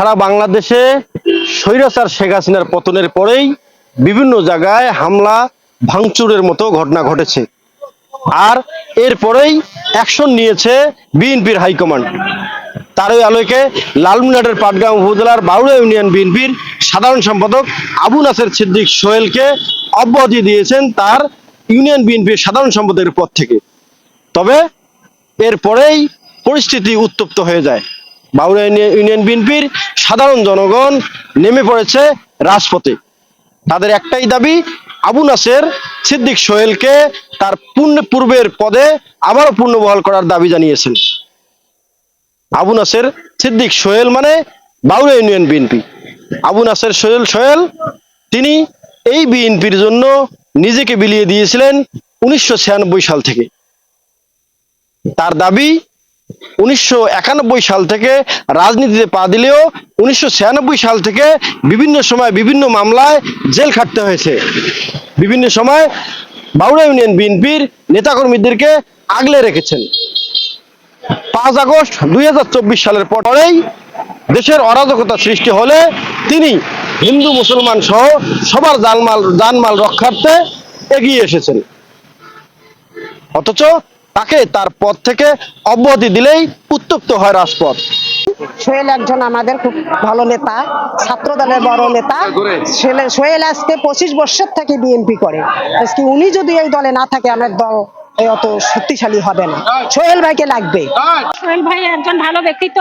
সারা বাংলাদেশে স্বৈরাচার শেখ হাসিনার পতনের পরেই বিভিন্ন জায়গায় হামলা, ভাঙচুরের মতো ঘটনা ঘটেছে। আর এরপরেই অ্যাকশন নিয়েছে বিএনপির হাইকমান্ড। তারই আলোকে লালমিনাটের পাটগ্রাম উপজেলার বাউড়া ইউনিয়ন বিএনপির সাধারণ সম্পাদক আবু নাসের সিদ্দিক সোহেলকে অব্যাহতি দিয়েছেন তার ইউনিয়ন বিএনপির সাধারণ সম্পাদকের পদ থেকে। তবে এরপরেই পরিস্থিতি উত্তপ্ত হয়ে যায়। ইউনি- ইউনিয়ন বিএনপির সাধারণ জনগণ নেমে পড়েছে রাজপথে। তাদের একটাই দাবি, আবু নাসের সিদ্দিক সোহেলকে তার পূর্ণ পূর্বের পদে আবারও পূর্ণবহাল করার দাবি জানিয়েছেন। আবু নাসের সিদ্দিক সোহেল মানে বাউড়া ইউনিয়ন বিএনপি। আবু নাসের সোহেল সোহেল, তিনি এই বিএনপির জন্য নিজেকে বিলিয়ে দিয়েছিলেন উনিশশো ছিয়ানব্বই সাল থেকে। তার দাবি উনিশশো একানব্বই সাল থেকে রাজনীতিতে পা দিলেও উনিশশো ছিয়ানব্বই সাল থেকে বিভিন্ন সময় বিভিন্ন মামলায় জেল খাটতে হয়েছে। বিভিন্ন সময় বাউড়া ইউনিয়ন বিএনপির নেতাকর্মীদেরকে আগলে রেখেছেন। পাঁচ আগস্ট দুই হাজার চব্বিশ সালের পরেই দেশের অরাজকতা সৃষ্টি হলে তিনি হিন্দু, মুসলমান সহ সবার জানমাল জানমাল রক্ষার্থে এগিয়ে এসেছেন। অথচ তাকে তার পদ থেকে অব্যাহতি দিলেই উত্তপ্ত হয় রাজপথ। সোহেল একজন আমাদের খুব ভালো নেতা ছাত্র দলের বড় নেতা। সোহেল- আজকে পঁচিশ বছর থেকে বিএনপি করে। আজকে উনি যদি এই দলে না থাকে, আমার দল অত শক্তিশালী হবে না। সোহেল ভাইকে লাগবে। সোহেল ভাই একজন ভালো ব্যক্তিত্ব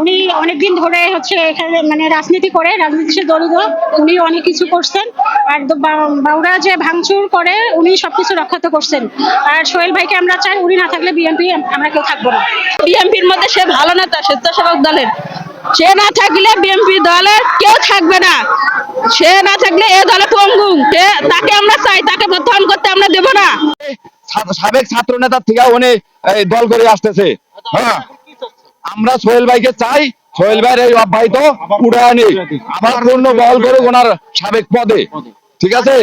উনি অনেকদিন ধরে হচ্ছে এখানে মানে রাজনীতি করে রাজনীতির জড়িত উনি অনেক কিছু করছেন। আর বাউরা যে ভাঙচুর করে উনি সবকিছু রক্ষাতে করছেন। আর সোহেল ভাইকে আমরা চাই উনি না থাকলে বিএনপি আমরা কেউ থাকব না। বিএনপির মধ্যে সে ভালো নেতা স্বেচ্ছাসেবক দলের। সে না থাকলে বিএনপি দলের কেউ থাকবে না। সে না থাকলে এ দলে পঙ্গু। সে তাকে আমরা চাই তাকে প্রত্যাহার করতে আমরা দেব না। সাবেক ছাত্র নেতার থেকে অনেক দল করে আসতেছে। হ্যাঁ। আমরা সোহেল ভাইকে চাই সোহেল ভাইয়ের এই অব্যাহত উড়ায় নেই আবার পূর্ণ বল করে ওনার সাবেক পদে। ঠিক আছে?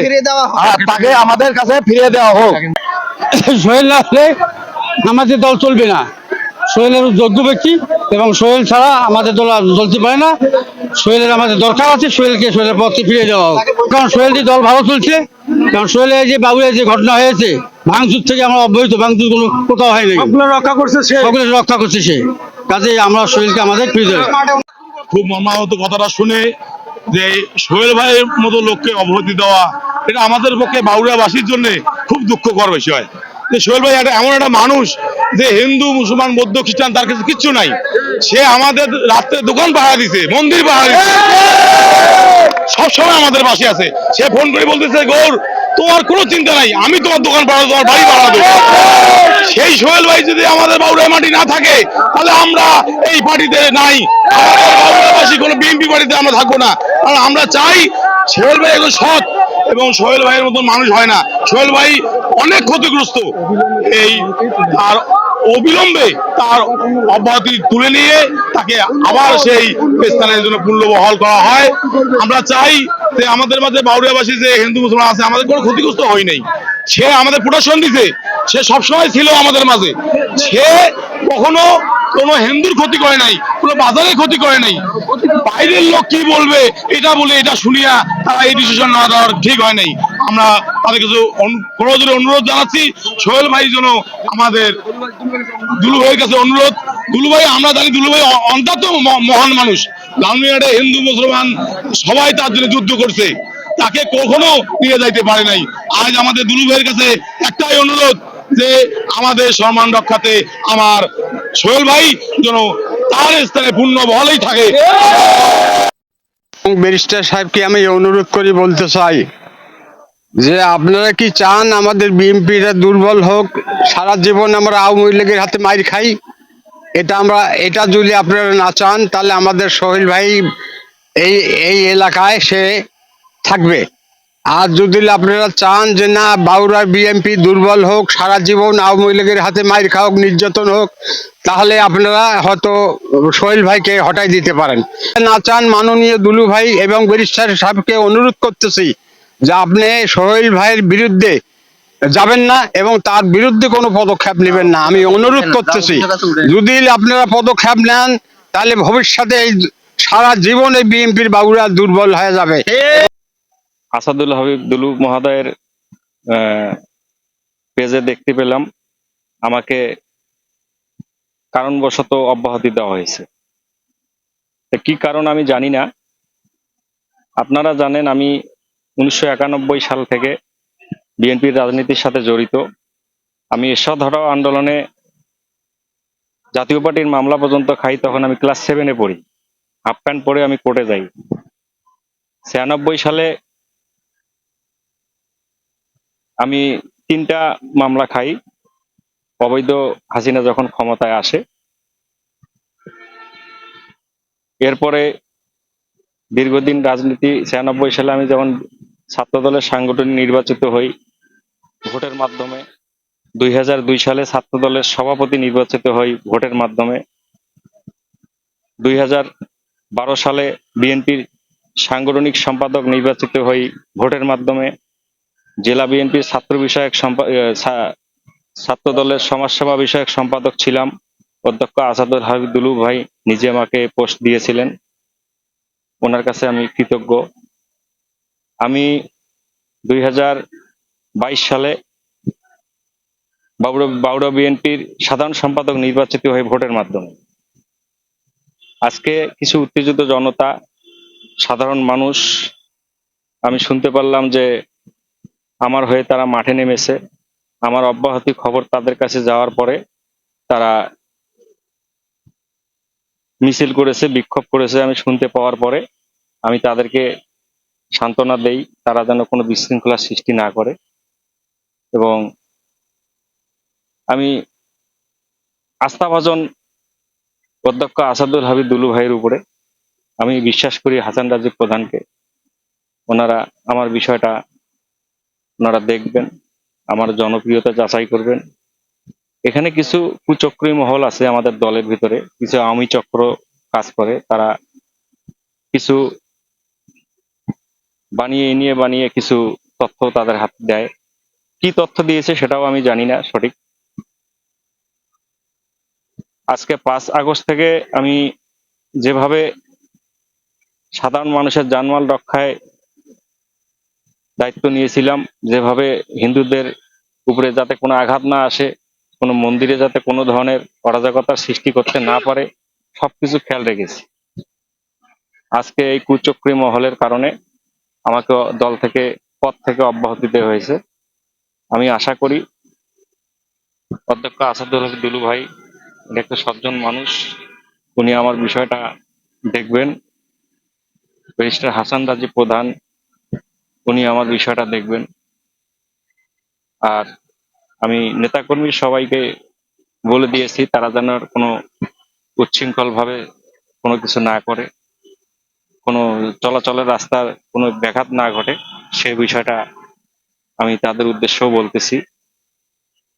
তাকে আমাদের কাছে ফিরিয়ে দেওয়া হোক। সোহেল না আসলে আমাদের দল চলবে না। সোহেলের যোগ্য ব্যক্তি এবং সোহেল ছাড়া আমাদের দল আর চলতে পারে না। সোহেলের আমাদের দরকার আছে সোহেলকে সোহেলের পথে ফিরে যাওয়া হোক। কারণ সোহেলটি দল ভালো চলছে কারণ সোহেলের যে বাবুলের যে ঘটনা হয়েছে ভাঙচুর থেকে আমরা অব্যাহত ভাঙচুর কোনো কোথাও হয়নি। রক্ষা করছে সে। রক্ষা করছে সে। কাজে আমরা সোহেলকে আমাদের ফিরে খুব মর্মাহত কথাটা শুনে যে সোহেল ভাইয়ের মতো লোককে অবহতি দেওয়া এটা আমাদের পক্ষে বাউরিয়াবাসীর জন্য খুব দুঃখকর বিষয়। যে সোহেল ভাই একটা এমন একটা মানুষ যে হিন্দু, মুসলমান, বৌদ্ধ, খ্রিস্টান, তার কাছে কিচ্ছু নাই। সে আমাদের রাত্রে দোকান পাহারা দিছে, মন্দির পাহারা দিছে। সবসময় আমাদের পাশে আছে। সে ফোন করে বলতেছে, গৌর, তোমার কোনো চিন্তা নাই, আমি তোমার দোকান পাড়া তোমার বাড়ি পাড়া দেবো। সেই সোহেল ভাই যদি আমাদের বাউড়ায় মাটি না থাকে, তাহলে আমরা এই পার্টিতে নাই। বাউড়াবাসী কোনো বিএনপি পার্টিতে আমরা থাকব না। কারণ আমরা চাই সোহেল ভাই একজন সৎ এবং সোহেল ভাইয়ের মতন মানুষ হয় না। সোহেল ভাই অনেক ক্ষতিগ্রস্ত। এই তার অবিলম্বে তার অব্যাহতি তুলে নিয়ে তাকে আবার সেই স্থানের জন্য পুনর্বহাল করা হয়। আমরা চাই যে আমাদের মাঝে বাউরিয়াবাসী যে হিন্দু মুসলমান আছে, আমাদের কোনো ক্ষতিগ্রস্ত হয় নাই। সে আমাদের প্রোটেকশন দিছে। সে সবসময় ছিল আমাদের মাঝে। সে কখনো কোনো হিন্দুর ক্ষতি করে নাই, কোনো বাজারের ক্ষতি করে নাই। বাইরের লোক কি বলবে? এটা বলে, এটা শুনিয়া তারা এই ডিসিশন না দেওয়ার ঠিক হয় নাই। আমরা তাদের কিছু করজোরে অনুরোধ জানাচ্ছি। সোহেল ভাই যেন আমাদের দুলু ভাইয়ের কাছে অনুরোধ। দুলু ভাই আমরা জানি দুলু ভাই অন্তত মহান মানুষ। লালমিয়াটে হিন্দু, মুসলমান, সবাই তার জন্য যুদ্ধ করছে। তাকে কখনো নিয়ে যাইতে পারে নাই। আজ আমাদের দুলু ভাইয়ের কাছে একটাই অনুরোধ যে আমাদের সম্মান রক্ষাতে আমার সোহেল ভাই যেন তার স্থানে পূর্ণ বলেই থাকে। ব্যারিস্টার সাহেবকে আমি অনুরোধ করি, বলতে চাই যে আপনারা কি চান আমাদের বিএনপিটা দুর্বল হোক, সারা জীবন আমরা আওয়ামী লীগের হাতে মাইর খাই? এটা আমরা, এটা যদি আপনারা না চান, তাহলে আমাদের সোহেল ভাই এই এই এলাকায় সে থাকবে। আর যদি আপনারা চান যে না বাউরার বিএনপি দুর্বল হোক সারা জীবন আওয়ামী লীগের হাতে মাইর খাওক নির্যাতন হোক তাহলে আপনারা হয়তো সোহেল ভাইকে হটাই দিতে পারেন। না চান মাননীয় দুলু ভাই এবং ব্যারিস্টার সাহেবকে অনুরোধ করতেছি যে আপনি সোহেল ভাইয়ের বিরুদ্ধে যাবেন না এবং তার বিরুদ্ধে কোনো পদক্ষেপ নেবেন না। আমি অনুরোধ করতেছি যদি আপনারা পদক্ষেপ নেন তাহলে ভবিষ্যতে এই সারা জীবন এই বিএনপির বাবুরা দুর্বল হয়ে যাবে। আসাদুল হাবিব দুলু মহোদয়ের পেজে দেখতে পেলাম। আমাকে কারণবশত অব্যাহতি দেওয়া হয়েছে। কি কারণ আমি জানি না। আপনারা জানেন আমি উনিশশো একানব্বই সাল থেকে বিএনপির রাজনীতির সাথে জড়িত। আমি এরশাদ আন্দোলনে জাতীয় পার্টির মামলা পর্যন্ত খাই, তখন আমি ক্লাস সেভেনে পড়ি। হাফ প্যান্ট পরে আমি কোর্টে যাই। ছিয়ানব্বই সালে আমি তিনটা মামলা খাই। অবৈধ হাসিনা যখন ক্ষমতায় আসে, এরপরে দীর্ঘদিন রাজনীতি, ছিয়ানব্বই সালে আমি যখন ছাত্র দলের সাংগঠনিক নির্বাচিত হই, ভোটের মাধ্যমে, দুই সালে ছাত্র দলের সভাপতি নির্বাচিত হই ভোটের মাধ্যমে, দুই সালে বিএনপির সাংগঠনিক সম্পাদক নির্বাচিত হই ভোটের মাধ্যমে জেলা বিএনপির ছাত্র বিষয়ক ছাত্র দলের সমাজসেবা বিষয়ক সম্পাদক ছিলাম। অধ্যক্ষ আসাদুল হাবিদুলু ভাই নিজে আমাকে পোস্ট দিয়েছিলেন। ওনার কাছে আমি কৃতজ্ঞ। আমি দুই সালে বাউড়া বাউড়া বিএনপির সাধারণ সম্পাদক নির্বাচিত হয়ে ভোটের মাধ্যমে। আজকে কিছু উত্তেজিত জনতা, সাধারণ মানুষ, আমি শুনতে পারলাম যে আমার হয়ে তারা মাঠে নেমেছে। আমার অব্যাহতি খবর তাদের কাছে যাওয়ার পরে তারা মিছিল করেছে, বিক্ষোভ করেছে আমি শুনতে পাওয়ার পরে। আমি তাদেরকে সান্ত্বনা দেই, তারা যেন কোনো বিশৃঙ্খলার সৃষ্টি না করে। এবং আমি আস্থাভাজন অধ্যক্ষ আসাদুল হাবিব দুলু ভাইয়ের উপরে আমি বিশ্বাস করি হাসান রাজীব প্রধানকে। ওনারা আমার বিষয়টা ওনারা দেখবেন, আমার জনপ্রিয়তা যাচাই করবেন। এখানে কিছু কুচক্রী মহল আছে আমাদের দলের ভিতরে, কিছু আওয়ামী চক্র কাজ করে, তারা কিছু বানিয়ে নিয়ে বানিয়ে কিছু তথ্য তাদের হাতে দেয়। কি তথ্য দিয়েছে সেটাও আমি জানি না সঠিক। আজকে পাঁচ আগস্ট থেকে আমি যেভাবে সাধারণ মানুষের জানমাল রক্ষায় দায়িত্ব নিয়েছিলাম যেভাবে হিন্দুদের উপরে যাতে কোনো আঘাত না আসে, কোনো মন্দিরে যাতে কোনো ধরনের অরাজকতার সৃষ্টি করতে না পারে, সবকিছু খেয়াল রেখেছি। আজকে এই কুচক্রী মহলের কারণে আমাকে দল থেকে, পদ থেকে অব্যাহতি দেওয়া হয়েছে। আমি আশা করি অধ্যক্ষ আসাদুল হক দুলু ভাই একটা সজ্জন মানুষ। উনি আমার বিষয়টা দেখবেন। ব্যারিস্টার হাসান রাজি প্রধান উনি আমার বিষয়টা দেখবেন। আর আমি নেতাকর্মী সবাইকে বলে দিয়েছি, তারা যেন কোনো উচ্ছৃঙ্খল ভাবে কোনো কিছু না করে, কোনো চলাচলের রাস্তার কোনো ব্যাঘাত না ঘটে, সে বিষয়টা আমি তাদের উদ্দেশ্যও বলতেছি।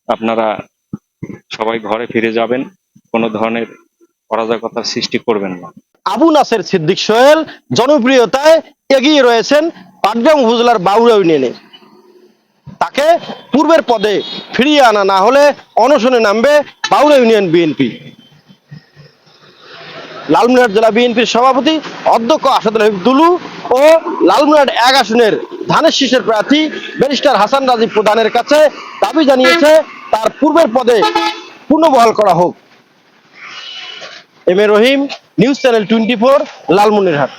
আপনারা সবাই ঘরে ফিরে যাবেন, কোনো ধরনের অরাজকতার সৃষ্টি করবেন না। আবু নাসের সিদ্দিক সোহেল জনপ্রিয়তায় এগিয়ে রয়েছেন পাটগ্রাম উপজেলার বাউরা ইউনিয়নে তাকে পূর্বের পদে ফিরিয়ে আনা না হলে অনশনে নামবে বাউরা ইউনিয়ন বিএনপি লালমনিরহাট জেলা বিএনপির সভাপতি অধ্যক্ষ আসাদুল হাবিব দুলু ও লালমনিরহাট এক আসনের ধানের শীষের প্রার্থী ব্যারিস্টার হাসান রাজীব প্রধানের কাছে দাবি জানিয়েছে, তার পূর্বের পদে পুনর্বহাল করা হোক। M A Rahim, news channel twenty four, Lalmonirhat.